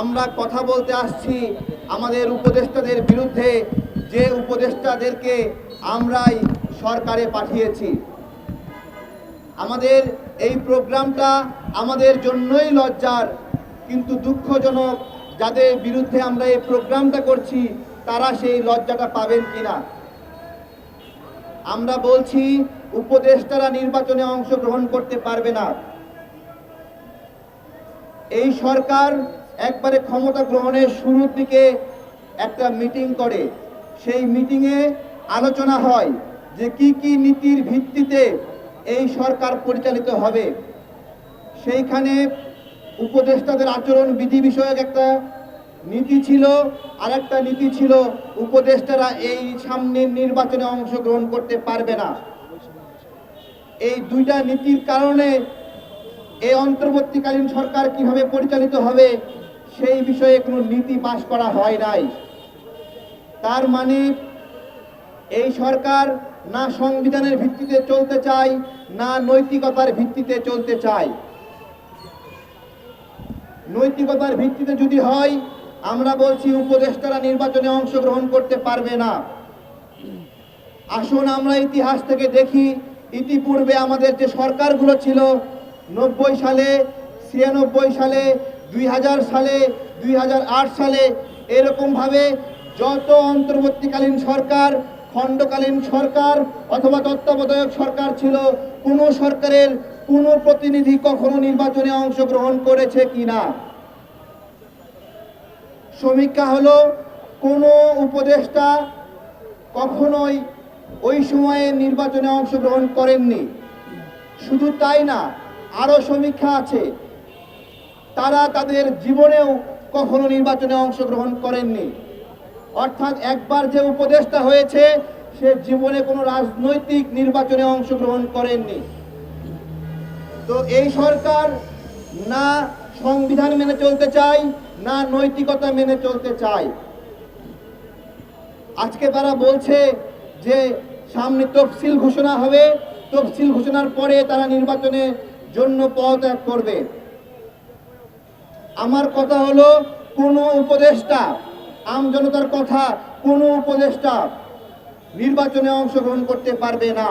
আমরা কথা বলতে আসছি আমাদের উপদেষ্টাদের বিরুদ্ধে, যে উপদেষ্টাদেরকে আমরাই সরকারে পাঠিয়েছি। আমাদের এই প্রোগ্রামটা আমাদের জন্যই লজ্জার, কিন্তু দুঃখজনক যাদের বিরুদ্ধে আমরা এই প্রোগ্রামটা করছি, তারা সেই লজ্জাটা পাবেন কিনা? আমরা বলছি, উপদেষ্টারা নির্বাচনে অংশগ্রহণ করতে পারবে না। এই সরকার একবারে ক্ষমতা গ্রহণের শুরুর দিকে একটা মিটিং করে। সেই মিটিংয়ে আলোচনা হয় যে কি কি নীতির ভিত্তিতে এই সরকার পরিচালিত হবে। সেইখানে উপদেষ্টাদের আচরণ বিধি বিষয়ক একটা নীতি ছিল আর একটা নীতি ছিল, উপদেষ্টারা এই সামনের নির্বাচনে অংশগ্রহণ করতে পারবে না। এই দুইটা নীতির কারণে এই অন্তর্বর্তীকালীন সরকার কীভাবে পরিচালিত হবে সেই বিষয়ে কোনো নীতি পাশ করা হয় নাই। তার মানে এই সরকার না সংবিধানের ভিত্তিতে চলতে চায়, না নৈতিকতার ভিত্তিতে চলতে চায়। নৈতিকতার ভিত্তিতে যদি হয়, আমরা বলছি উপদেষ্টারা নির্বাচনে অংশগ্রহণ করতে পারবে না। আসুন আমরা ইতিহাস থেকে দেখি, ইতিপূর্বে আমাদের যে সরকারগুলো ছিল, নব্বই সালে, ছিয়ানব্বই সালে দুই হাজার সালে, দুই হাজার আট সালে এরকমভাবে যত অন্তর্বর্তীকালীন সরকার, খণ্ডকালীন সরকার অথবা তত্ত্বাবধায়ক সরকার ছিল, কোনো সরকারের কোনো প্রতিনিধি কখনো নির্বাচনে অংশগ্রহণ করেছে কি না সমীক্ষা হলো, কোনো উপদেষ্টা কখনোই ওই সময়ে নির্বাচনে অংশগ্রহণ করেননি। শুধু তাই না, আরও সমীক্ষা আছে। তারা তাদের জীবনেও কখনো নির্বাচনে অংশগ্রহণ করেননি। অর্থাৎ একবার যে উপদেষ্টা হয়েছে, সে জীবনে কোনো রাজনৈতিক নির্বাচনে অংশগ্রহণ করেননি। তো এই সরকার না সংবিধান মেনে চলতে চায়, না নৈতিকতা মেনে চলতে চায়। আজকে তারা বলছে যে সামনে তফসিল ঘোষণা হবে, তফসিল ঘোষণার পরে তারা নির্বাচনের জন্য পদত্যাগ করবে। আমার কথা হলো কোনো উপদেষ্টা আমজনতার কথা কোনো উপদেষ্টা নির্বাচনে অংশগ্রহণ করতে পারবে না।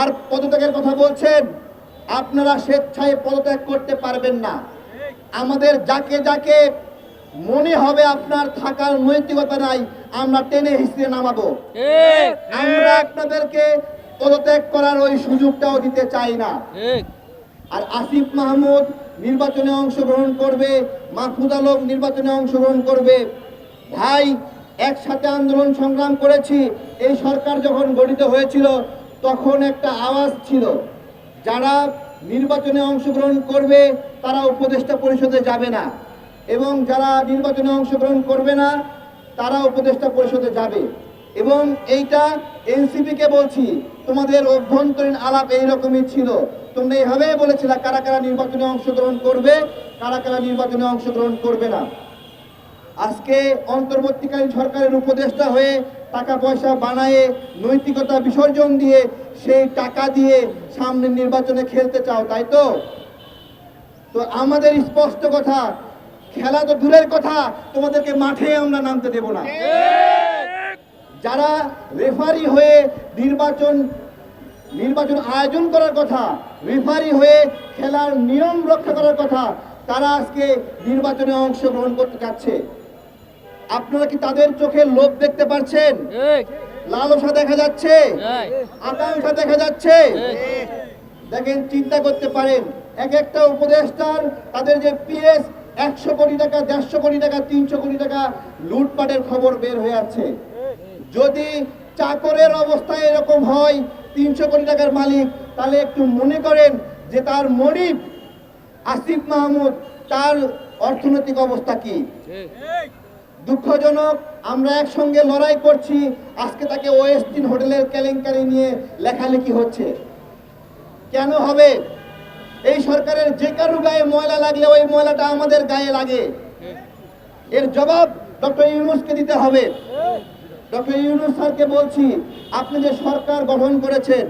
আর পদত্যাগের কথা বলছেন আপনারা স্বেচ্ছায় পদত্যাগ করতে পারবেন না। আমাদের যাকে যাকে মনে হবে আপনার থাকার নৈতিকতা নাই আমরা টেনে হিসেবে নামাবো। আমরা আপনাদেরকে পদত্যাগ করার ওই সুযোগটাও দিতে চাই না। আর আসিফ মাহমুদ নির্বাচনে অংশগ্রহণ করবে, মাহফুজ আলম নির্বাচনে অংশগ্রহণ করবে। ভাই, একসাথে আন্দোলন সংগ্রাম করেছি। এই সরকার যখন গঠিত হয়েছিল, তখন একটা আওয়াজ ছিল। যারা নির্বাচনে অংশগ্রহণ করবে, তারা উপদেষ্টা পরিষদে যাবে না। এবং যারা নির্বাচনে অংশগ্রহণ করবে না, তারা উপদেষ্টা পরিষদে যাবে। এবং এইটা এনসিপিকে বলছি তোমাদের অভ্যন্তরীণ আলাপ এইরকমই ছিল। তোমরা এইভাবে বলেছিলে, কারা কারা নির্বাচনে অংশগ্রহণ করবে, কারা কারা নির্বাচনে অংশগ্রহণ করবে না। আজকে অন্তর্বর্তীকালীন সরকারের উপদেষ্টা হয়ে টাকা পয়সা বানায়ে নৈতিকতা বিসর্জন দিয়ে সেই টাকা দিয়ে সামনের নির্বাচনে খেলতে চাও, তাই তো? তো আমাদের স্পষ্ট কথা, খেলা তো দূরের কথা, তোমাদেরকে মাঠে আমরা নামতে দেব না। যারা রেফারি হয়ে নির্বাচন নির্বাচন আয়োজন করার কথা রেফারি হয়ে খেলার নিয়ম রক্ষা করার কথা তারা আজকে নির্বাচনে অংশগ্রহণ করতে চাচ্ছে আপনারা কি তাদের চোখে লোভ দেখতে পাচ্ছেন লালসা দেখা যাচ্ছে? আকাঙ্ক্ষা দেখা যাচ্ছে? দেখেন চিন্তা করতে পারেন এক একটা উপদেষ্টার তাদের যে পিএস একশো কোটি টাকা দেড়শো কোটি টাকা তিনশো কোটি টাকা লুটপাটের খবর বের হয়ে আছে যদি চাকরের অবস্থা এরকম হয়, তিনশো কোটি টাকার মালিক, তাহলে একটু মনে করেন যে তার মনিব আসিফ মাহমুদ, তার অর্থনৈতিক অবস্থা কি? দুঃখজনক, আমরা একসঙ্গে লড়াই করছি, আজকে তাকে ওয়েস্টিন হোটেলের কেলেঙ্কারি নিয়ে লেখালেখি হচ্ছে। কেন হবে? এই সরকারের যে কারও গায়ে ময়লা লাগলে ওই ময়লাটা আমাদের গায়ে লাগে। এর জবাব ডক্টর ইউনুসকে দিতে হবে। ডক্টর ইউনুস স্যারকে বলছি, আপনি যে সরকার গঠন করেছেন,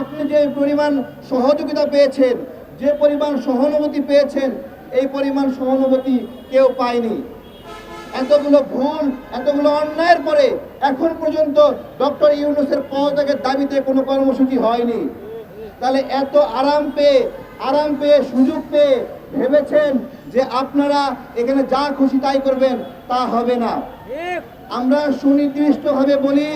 আপনি যে পরিমাণ সহযোগিতা পেয়েছেন, যে পরিমাণ সহানুভূতি পেয়েছেন, এই পরিমাণ সহানুভূতি কেউ পায়নি। এতগুলো ভুল, এতগুলো অন্যায়ের পরে এখন পর্যন্ত ডক্টর ইউনুসের পদত্যাগের দাবিতে কোনো কর্মসূচি হয়নি। তাহলে এত আরাম পেয়ে আরাম পেয়ে, সুযোগ পেয়ে ভেবেছেন যে আপনারা এখানে যা খুশি তাই করবেন, তা হবে না। আমরা সুনির্দিষ্টভাবে বলি,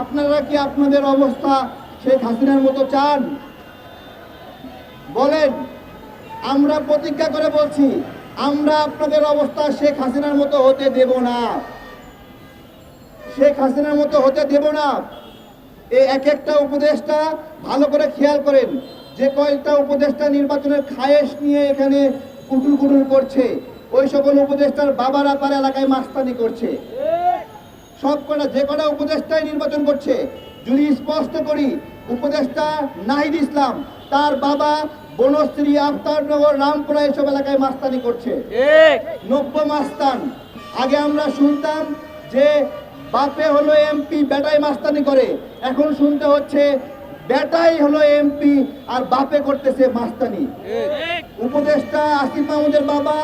আপনারা কি আপনাদের অবস্থা শেখ হাসিনার মতো চান? বলেন, আমরা প্রতিজ্ঞা করে বলছি, আমরা আপনাদের অবস্থা শেখ হাসিনার মতো হতে দেব না। শেখ হাসিনার মতো হতে দেব না। এই এক একটা উপদেশটা ভালো করে খেয়াল করেন, যে কয়েকটা উপদেশটা নির্বাচনের খায়েশ নিয়ে এখানে কুটুর কুটুর করছে। ওই সকল উপদেষ্টার বাবারা তার এলাকায় মাস্তানি করছে। সব কটা যে কটা উপদেষ্টাই নির্বাচন করছে যদি স্পষ্ট করি উপদেষ্টা নাহিদ ইসলাম তার বাবা বনশ্রী আফতারনগর রামপুরা এসব এলাকায় মাস্তানি করছে। নব্য মাস্তান। আগে আমরা শুনতাম যে বাপে হলো এমপি বেটাই মাস্তানি করে। এখন শুনতে হচ্ছে বেটাই হলো এমপি আর বাপে করতেছে মাস্তানি। উপদেষ্টা আসিফ মাহমুদের বাবা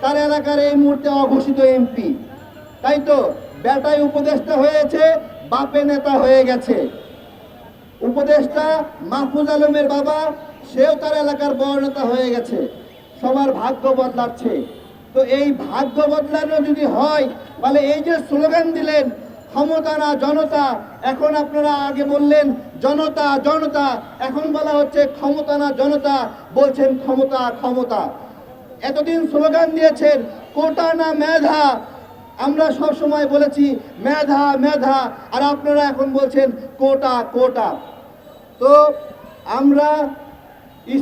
তার এলাকার এই মুহূর্তে অঘোষিত এমপি। তাই তো বেটাই উপদেষ্টা হয়েছে, বাপে নেতা হয়ে গেছে। উপদেষ্টা মাহফুজ আলমের বাবা, সেও তার এলাকার বড় নেতা হয়ে গেছে। সবার ভাগ্য বদলাচ্ছে। তো এই ভাগ্য বদলানো যদি হয়, তাহলে এই যে স্লোগান দিলেন, ক্ষমতা না জনতা, এখন আপনারা আগে বললেন, জনতা জনতা। এখন বলা হচ্ছে, ক্ষমতা না জনতা। বলছেন, ক্ষমতা ক্ষমতা। এতদিন স্লোগান দিয়েছেন, কোটা না মেধা? আমরা সব সময় বলেছি, মেধা মেধা। আর আপনারা এখন বলছেন, কোটা কোটা। তো আমরা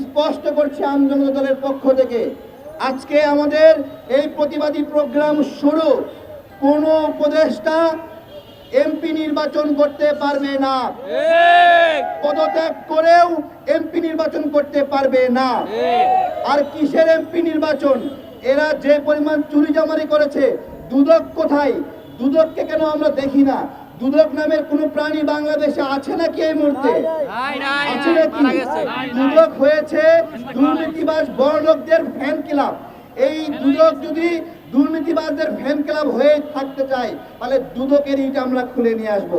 স্পষ্ট করছি আমজনতা দলের পক্ষ থেকে, আজকে আমাদের এই প্রতিবাদী প্রোগ্রাম শুরু। কোনো উপদেষ্টা এমপি নির্বাচন করতে পারবে না। পদত্যাগ করেও এমপি নির্বাচন করতে পারবে না। আর কিসের এমপি নির্বাচন? এরা যে পরিমাণ চুরি জামারি করেছে দুদক কোথায়? দুদককে কেন আমরা দেখি না? দুদক নামের কোনো প্রাণী বাংলাদেশে আছে নাকি এই মুহূর্তে? আছে নাকি? দুদক হয়েছে দুর্নীতিবাজ বড় লোকদের ফ্যান ক্লাব। এই দুদক যদি দুর্নীতিবাজদের ফ্যান ক্লাব হয়ে থাকতে চায় তাহলে দুদকের ইট আমরা খুলে নিয়ে আসব।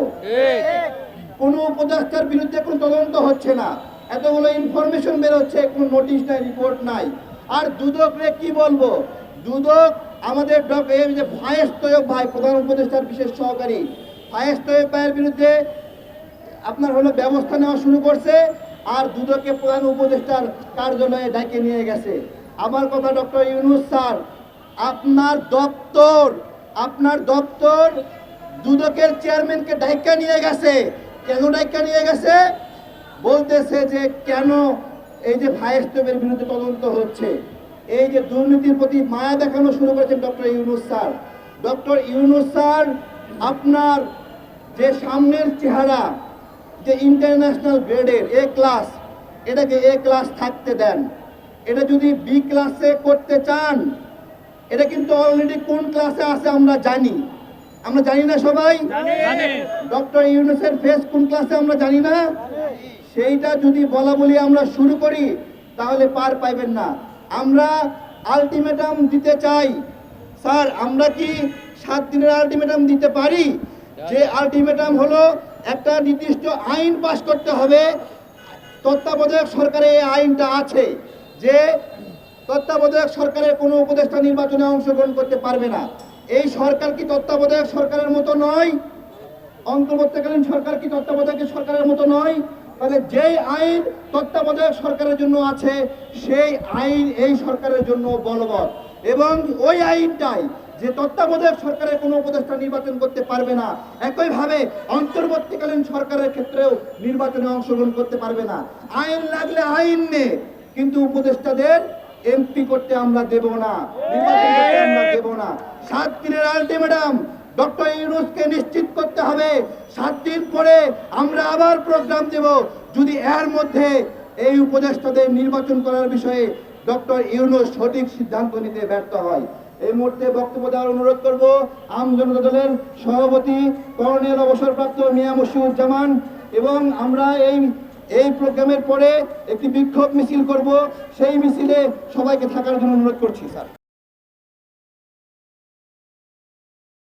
কোনো উপদেষ্টার বিরুদ্ধে কোনো তদন্ত হচ্ছে না। এতগুলো ইনফরমেশন বের হচ্ছে কোনো নোটিশ নাই রিপোর্ট নাই। আর দুদকরে কি বলব? দুদক আমাদের যে ফায়েজ তৈয়ব ভাই প্রধান উপদেষ্টার বিশেষ সহকারী ফায়েজ তৈয়ব ভাইয়ের বিরুদ্ধে আপনার হলো ব্যবস্থা নেওয়া শুরু করছে আর দুদকে প্রধান উপদেষ্টার কার্যালয়ে ডাকে নিয়ে গেছে। আমার কথা ডক্টর ইউনুস স্যার আপনার দপ্তর আপনার দপ্তর দুদকের চেয়ারম্যানকে ডাইকা নিয়ে গেছে। কেন ডাইকা নিয়ে গেছে? বলতেছে যে কেন এই যে ভাইস্তবের বিরুদ্ধে তদন্ত হচ্ছে। এই যে দুর্নীতির প্রতি মায়া দেখানো শুরু করেছেন doctor Yunus sir. Doctor Yunus sir, আপনার যে সামনের চেহারা, যে ইন্টারন্যাশনাল গ্রেডের এ ক্লাস, এটাকে এ ক্লাস থাকতে দেন। এটা যদি বি ক্লাসে করতে চান এটা কিন্তু অলরেডি কোন ক্লাসে আছে আমরা জানি। আমরা জানি না সবাই? ডক্টর ইউনুসের ফেস কোন ক্লাসে আমরা জানি না? সেইটা যদি বলা বলি আমরা শুরু করি তাহলে পার পাইবেন না। আমরা আলটিমেটাম দিতে চাই। স্যার আমরা কি সাত দিনের আলটিমেটাম দিতে পারি? যে আলটিমেটাম হলো একটা নির্দিষ্ট আইন পাশ করতে হবে। তত্ত্বাবধায়ক সরকারে এই আইনটা আছে যে তত্ত্বাবধায়ক সরকারের কোনো উপদেষ্টা নির্বাচনে অংশগ্রহণ করতে পারবে না। এই সরকার কি তত্ত্বাবধায়ক সরকারের মতো নয়? অন্তর্বর্তীকালীন সরকার কি তত্ত্বাবধায়ক সরকারের মতো নয়? তাহলে যেই আইন তত্ত্বাবধায়ক সরকারের জন্য আছে, সেই আইন এই সরকারের জন্য বলবৎ। এবং ওই আইনটাই যে তত্ত্বাবধায়ক সরকারের কোনো উপদেষ্টা নির্বাচন করতে পারবে না, একইভাবে অন্তর্বর্তীকালীন সরকারের ক্ষেত্রেও নির্বাচনে অংশগ্রহণ করতে পারবে না। আইন লাগলে আইন নে, কিন্তু উপদেষ্টাদের এমপি করতে আমরা দেব না আমরা দেব না। সাত দিনের আলটিমেটাম ডক্টর ইউনুসকে নিশ্চিত করতে হবে। সাত দিন পরে আমরা আবার প্রোগ্রাম দেব। যদি এর মধ্যে এই উপদেষ্টাদের নির্বাচন করার বিষয়ে ডক্টর ইউনুস সঠিক সিদ্ধান্ত নিতে ব্যর্থ হয়। এই মুহূর্তে বক্তব্য দেওয়ার অনুরোধ করব আম জনতা দলের সভাপতি কর্নেল অবসরপ্রাপ্ত মিয়া মশিউজ্জামান এবং আমরা এই এই প্রোগ্রামের পরে একটি বিক্ষোভ মিছিল করব। সেই মিছিলে সবাইকে থাকার জন্য অনুরোধ করছি, স্যার।